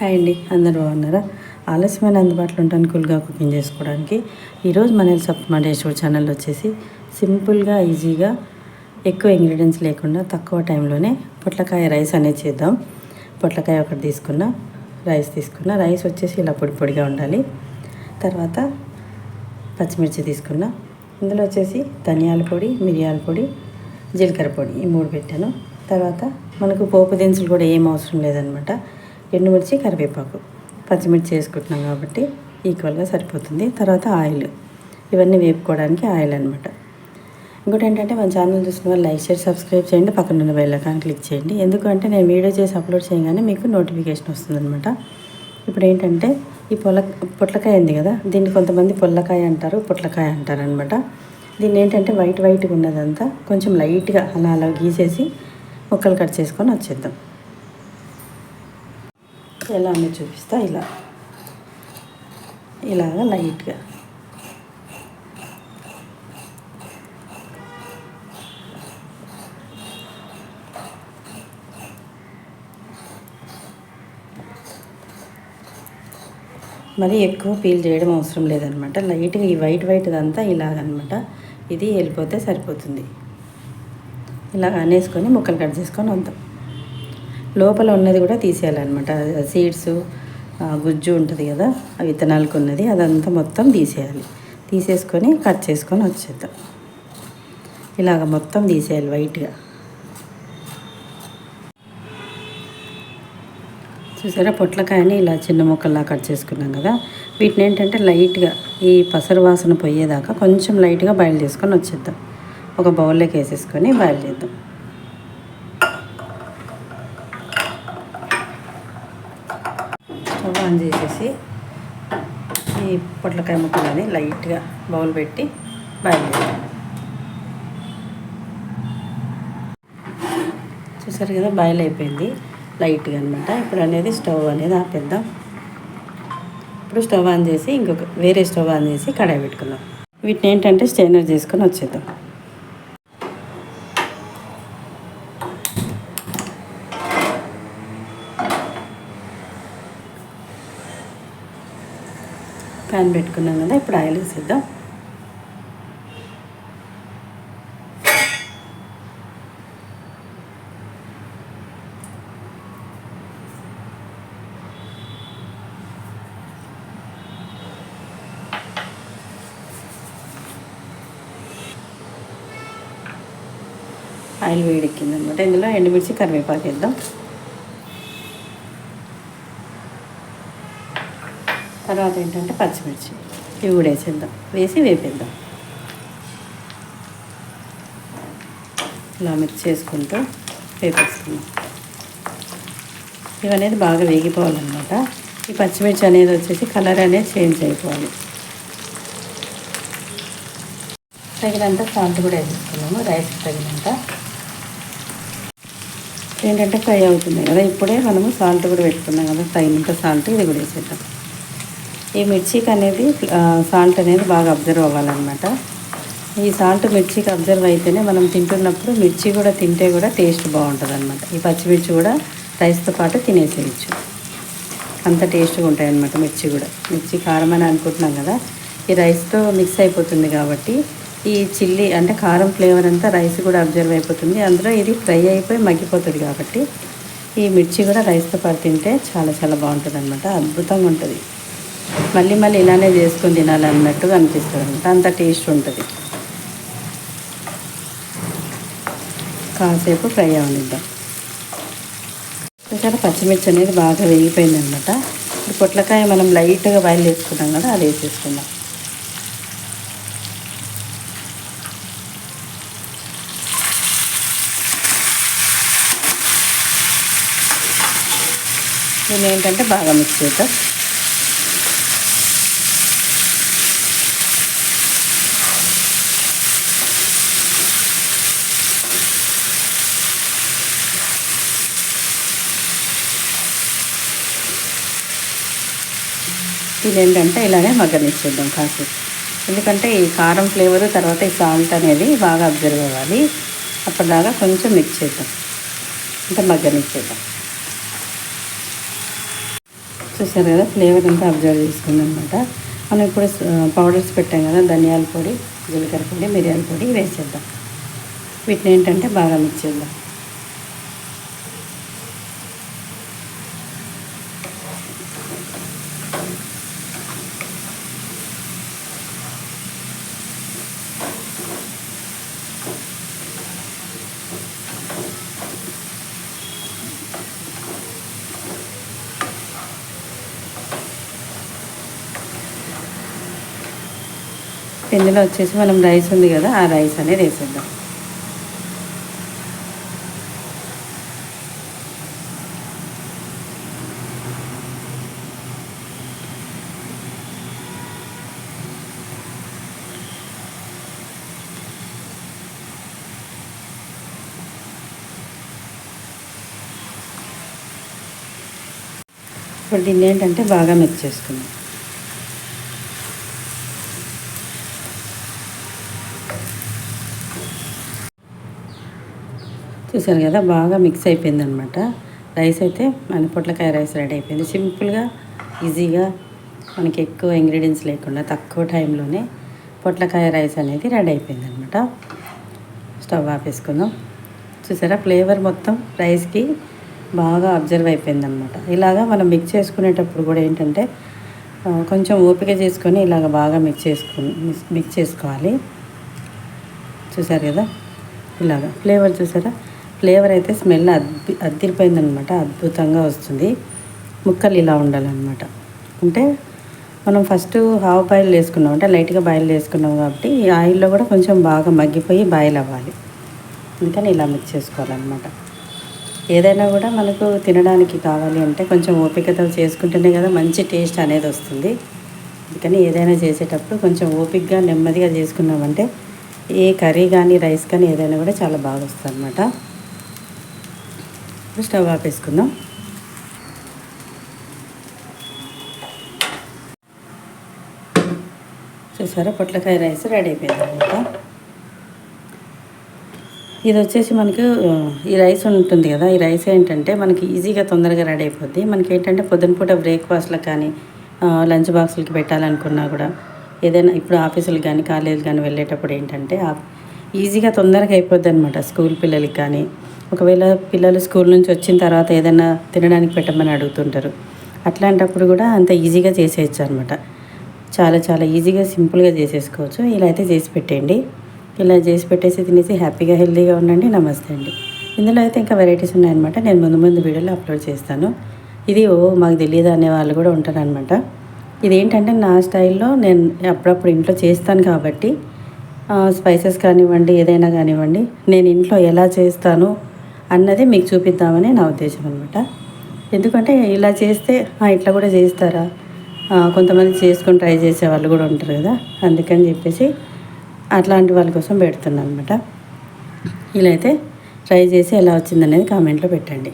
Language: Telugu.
హాయ్ అండి అందరు బాగున్నారా? ఆలస్యమైన అందుబాటులో ఉంటాను కూల్గా కుకింగ్ చేసుకోవడానికి ఈరోజు మన సప్ మా ఛానల్ వచ్చేసి సింపుల్గా ఈజీగా ఎక్కువ ఇంగ్రీడియంట్స్ లేకుండా తక్కువ టైంలోనే పొట్లకాయ రైస్ అనేది చేద్దాం. పొట్లకాయ ఒకటి తీసుకున్న రైస్ తీసుకున్న రైస్ వచ్చేసి ఇలా పొడి పొడిగా ఉండాలి. తర్వాత పచ్చిమిర్చి తీసుకున్న ఇందులో వచ్చేసి ధనియాల పొడి మిరియాల పొడి జీలకర్ర పొడి ఈ మూడు పెట్టాను. తర్వాత మనకు పోపు దినుసులు కూడా ఏం అవసరం లేదనమాట. ఎండుమిర్చి కరివేపాకు. పచ్చిమిర్చి వేసుకుంటున్నాం కాబట్టి ఈక్వల్గా సరిపోతుంది. తర్వాత ఆయిల్. ఇవన్నీ వేపుకోవడానికి ఆయిల్ అనమాట ఇంకోటి ఏంటంటే మన ఛానల్ చూసిన వాళ్ళు లైక్ షేర్ సబ్స్క్రైబ్ చేయండి పక్కన ఉన్న బెల్ ఐకాన్ క్లిక్ చేయండి. ఎందుకంటే నేను వీడియో చేసి అప్లోడ్ చేయగానే మీకు నోటిఫికేషన్ వస్తుందన్నమాట. ఇప్పుడు ఏంటంటే ఈ పొల పొట్లకాయ ఉంది కదా దీన్ని కొంతమంది పొల్లకాయ అంటారు పొట్లకాయ అంటారు అనమాట దీన్ని ఏంటంటే వైట్ వైట్గా ఉన్నదంతా కొంచెం లైట్గా అలా అలా గీసేసి ముక్కలు కట్ చేసుకొని వచ్చేద్దాం. ఎలా అనేది చూపిస్తా ఇలా. ఇలాగా లైట్గా. మరి ఎక్కువ పీల్ చేయడం అవసరం లేదనమాట. లైట్గా ఈ వైట్ వైట్ అంతా ఇలాగనమాట. ఇది వెళ్ళిపోతే సరిపోతుంది. ఇలా అనేసుకొని ముక్కలు కట్ చేసుకొని వద్దాం లోపల ఉన్నది కూడా తీసేయాలన్నమాట. సీడ్స్ గుజ్జు ఉంటుంది కదా ఆ విత్తనాలకు ఉన్నది అదంతా మొత్తం తీసేయాలి. తీసేసుకొని కట్ చేసుకొని వచ్చేద్దాం. ఇలాగ మొత్తం తీసేయాలి వైట్గా. చూసారా? పొట్లకాయని ఇలా చిన్న ముక్కల్లా కట్ చేసుకున్నాం కదా. వీటిని ఏంటంటే లైట్గా ఈ పసరు వాసన పోయేదాకా కొంచెం లైట్గా బాయిల్ చేసుకొని వచ్చేద్దాం. ఒక బౌల్లోకి వేసేసుకొని బాయిల్ చేద్దాం. స్టవ్ ఆన్ చేసేసి ఈ పొట్లకాయ ముక్కలని లైట్గా బౌల్ పెట్టి బాయిల్ చేయాలి చూసారు కదా బాయిల్ అయిపోయింది లైట్గా అనమాట ఇప్పుడు అనేది స్టవ్ అనేది ఆపేద్దాం. ఇప్పుడు స్టవ్ ఆన్ చేసి ఇంకొక వేరే స్టవ్ ఆన్ చేసి కడాయి పెట్టుకుందాం. వీటిని ఏంటంటే స్టైనర్ చేసుకొని వచ్చేద్దాం. ప్యాన్ పెట్టుకున్నాం కదా ఇప్పుడు ఆయిల్ వేసేద్దాం. ఆయిల్ వేడెక్కింది అనమాట ఇందులో ఎండుమిర్చి కరివేపాకు వేద్దాం. తర్వాత ఏంటంటే పచ్చిమిర్చి. ఇవి కూడా వేసేద్దాం. వేసి వేపేద్దాం. ఇలా మిర్చి వేసుకుంటూ వేపేసుకుందాం. ఇవనేది బాగా వేగిపోవాలన్నమాట. ఈ పచ్చిమిర్చి అనేది వచ్చేసి కలర్ అనేది చేంజ్ అయిపోవాలి. తగినంత సాల్ట్ కూడా వేసేసుకున్నాము రైస్ తగినంత. ఏంటంటే ఫ్రై అవుతుంది కదా ఇప్పుడే మనము సాల్ట్ కూడా పెట్టుకున్నాం కదా తగినంత సాల్ట్ ఇది కూడా వేసేద్దాం. ఈ మిర్చికి అనేది సాల్ట్ అనేది బాగా అబ్జర్వ్ అవ్వాలన్నమాట. ఈ సాల్ట్ మిర్చికి అబ్జర్వ్ అయితేనే మనం తింటున్నప్పుడు మిర్చి కూడా తింటే కూడా టేస్ట్ బాగుంటుంది అనమాట ఈ పచ్చిమిర్చి కూడా రైస్తో పాటు తినేసేయచ్చు. అంత టేస్ట్గా ఉంటాయి అనమాట మిర్చి కూడా. మిర్చి కారం అని అనుకుంటున్నాం కదా ఈ రైస్తో మిక్స్ అయిపోతుంది కాబట్టి ఈ చిల్లీ అంటే కారం ఫ్లేవర్ అంతా రైస్ కూడా అబ్జర్వ్ అయిపోతుంది. అందులో ఇది ఫ్రై అయిపోయి మగ్గిపోతుంది కాబట్టి ఈ మిర్చి కూడా రైస్తో పాటు తింటే చాలా చాలా బాగుంటుంది అనమాట అద్భుతంగా ఉంటుంది. మళ్ళీ మళ్ళీ ఇలానే చేసుకొని తినాలన్నట్టుగా అనిపిస్తుంది. అనమాట అంత టేస్ట్ ఉంటుంది. కాసేపు ఫ్రై అవనిద్దాం. ఇక్కడ పచ్చిమిర్చి అనేది బాగా వేగిపోయింది అనమాట ఇప్పుడు పొట్లకాయ మనం లైట్గా బాయిల్ వేసుకున్నాం కదా అది వేసేసుకుందాం. దీన్ని ఏంటంటే బాగా మిక్స్ చేద్దాం. ఇది ఏంటంటే ఇలానే మగ్గనిచ్చేద్దాం కాసేపు. ఎందుకంటే ఈ కారం ఫ్లేవర్ తర్వాత ఈ సాల్ట్ అనేది బాగా అబ్జర్వ్ అవ్వాలి. అప్పటిదాకా కొంచెం మిక్స్ చేద్దాం. అంటే మగ్గనిచ్చేద్దాం చూసారు కదా ఫ్లేవర్ అంతా అబ్జర్వ్ చేసుకుందనమాట. మనం ఇప్పుడు పౌడర్స్ పెట్టాం కదా ధనియాల పొడి జీలకర్ర పొడి మిరియాల పొడి వేసేద్దాం. వీటిని ఏంటంటే బాగా మిక్స్ చేద్దాం. ఇందులో వచ్చేసి మనం రైస్ ఉంది కదా ఆ రైస్ అనేది వేసేద్దాం. ఇప్పుడు దీన్ని ఏంటంటే బాగా మిక్స్ చేసుకుందాం. చూసారు కదా బాగా మిక్స్ అయిపోయింది అనమాట రైస్ అయితే మన పొట్లకాయ రైస్ రెడీ అయిపోయింది. సింపుల్గా ఈజీగా మనకి ఎక్కువ ఇంగ్రీడియంట్స్ లేకుండా తక్కువ టైంలోనే పొట్లకాయ రైస్ అనేది రెడీ అయిపోయింది అనమాట స్టవ్ ఆపేసుకుందాం చూసారా ఫ్లేవర్ మొత్తం రైస్కి బాగా అబ్జర్వ్ అయిపోయింది అనమాట ఇలాగా మనం మిక్స్ చేసుకునేటప్పుడు కూడా ఏంటంటే కొంచెం ఓపిక చేసుకొని ఇలాగ బాగా మిక్స్ చేసుకుని మిక్స్ చేసుకోవాలి. చూసారు కదా ఇలాగా. ఫ్లేవర్ చూసారా? ఫ్లేవర్ అయితే స్మెల్ అద్భి అద్దిరిపోయిందనమాట అద్భుతంగా వస్తుంది. ముక్కలు ఇలా ఉండాలన్నమాట అంటే మనం ఫస్ట్ హాఫ్ బాయిల్ వేసుకున్నాం అంటే లైట్గా బాయిల్ వేసుకున్నాం కాబట్టి ఈ ఆయిల్లో కూడా కొంచెం బాగా మగ్గిపోయి బాయిల్ అవ్వాలి. అందుకని ఇలా మిక్స్ చేసుకోవాలన్నమాట ఏదైనా కూడా మనకు తినడానికి కావాలి అంటే కొంచెం ఓపికతో చేసుకుంటేనే కదా మంచి టేస్ట్ అనేది వస్తుంది. అందుకని ఏదైనా చేసేటప్పుడు కొంచెం ఓపికగా నెమ్మదిగా చేసుకున్నామంటే ఏ కర్రీ కానీ రైస్ కానీ ఏదైనా కూడా చాలా బాగా వస్తుంది అనమాట స్టవ్ ఆపేసుకుందాం చూసారా పొట్లకాయ రైస్ రెడీ అయిపోయింది అనమాట ఇది వచ్చేసి మనకు ఈ రైస్ ఉంటుంది కదా ఈ రైస్ ఏంటంటే మనకి ఈజీగా తొందరగా రెడీ అయిపోద్ది. మనకి ఏంటంటే పొద్దున పూట బ్రేక్ఫాస్ట్లకు కానీ లంచ్ బాక్సులకి పెట్టాలనుకున్నా కూడా ఏదైనా ఇప్పుడు ఆఫీసులకు కానీ కాలేజీలు కానీ వెళ్ళేటప్పుడు ఏంటంటే ఈజీగా తొందరగా అయిపోద్ది అనమాట స్కూల్ పిల్లలకి కానీ ఒకవేళ పిల్లలు స్కూల్ నుంచి వచ్చిన తర్వాత ఏదైనా తినడానికి పెట్టమని అడుగుతుంటారు. అట్లాంటప్పుడు కూడా అంత ఈజీగా చేసేయచ్చు అనమాట చాలా చాలా ఈజీగా సింపుల్గా చేసేసుకోవచ్చు. ఇలా అయితే చేసి పెట్టేయండి. ఇలా చేసి పెట్టేసి తినేసి హ్యాపీగా హెల్తీగా ఉండండి. నమస్తే అండి. ఇందులో అయితే ఇంకా వెరైటీస్ ఉన్నాయన్నమాట. నేను ముందు ముందు వీడియోలో అప్లోడ్ చేస్తాను. ఇది ఓ మాకు తెలియదు అనే వాళ్ళు కూడా ఉంటారనమాట ఇది ఏంటంటే నా స్టైల్లో నేను అప్పుడప్పుడు ఇంట్లో చేస్తాను కాబట్టి స్పైసెస్ కానివ్వండి ఏదైనా కానివ్వండి నేను ఇంట్లో ఎలా చేస్తాను అన్నది మీకు చూపిద్దామని నా ఉద్దేశం అనమాట ఎందుకంటే ఇలా చేస్తే ఇట్లా కూడా చేస్తారా? కొంతమంది చేసుకొని ట్రై చేసే వాళ్ళు కూడా ఉంటారు కదా. అందుకని చెప్పేసి అట్లాంటి వాళ్ళ కోసం పెడుతున్నాను అనమాట ఇలా అయితే ట్రై చేసి ఎలా వచ్చిందనేది కామెంట్లో పెట్టండి.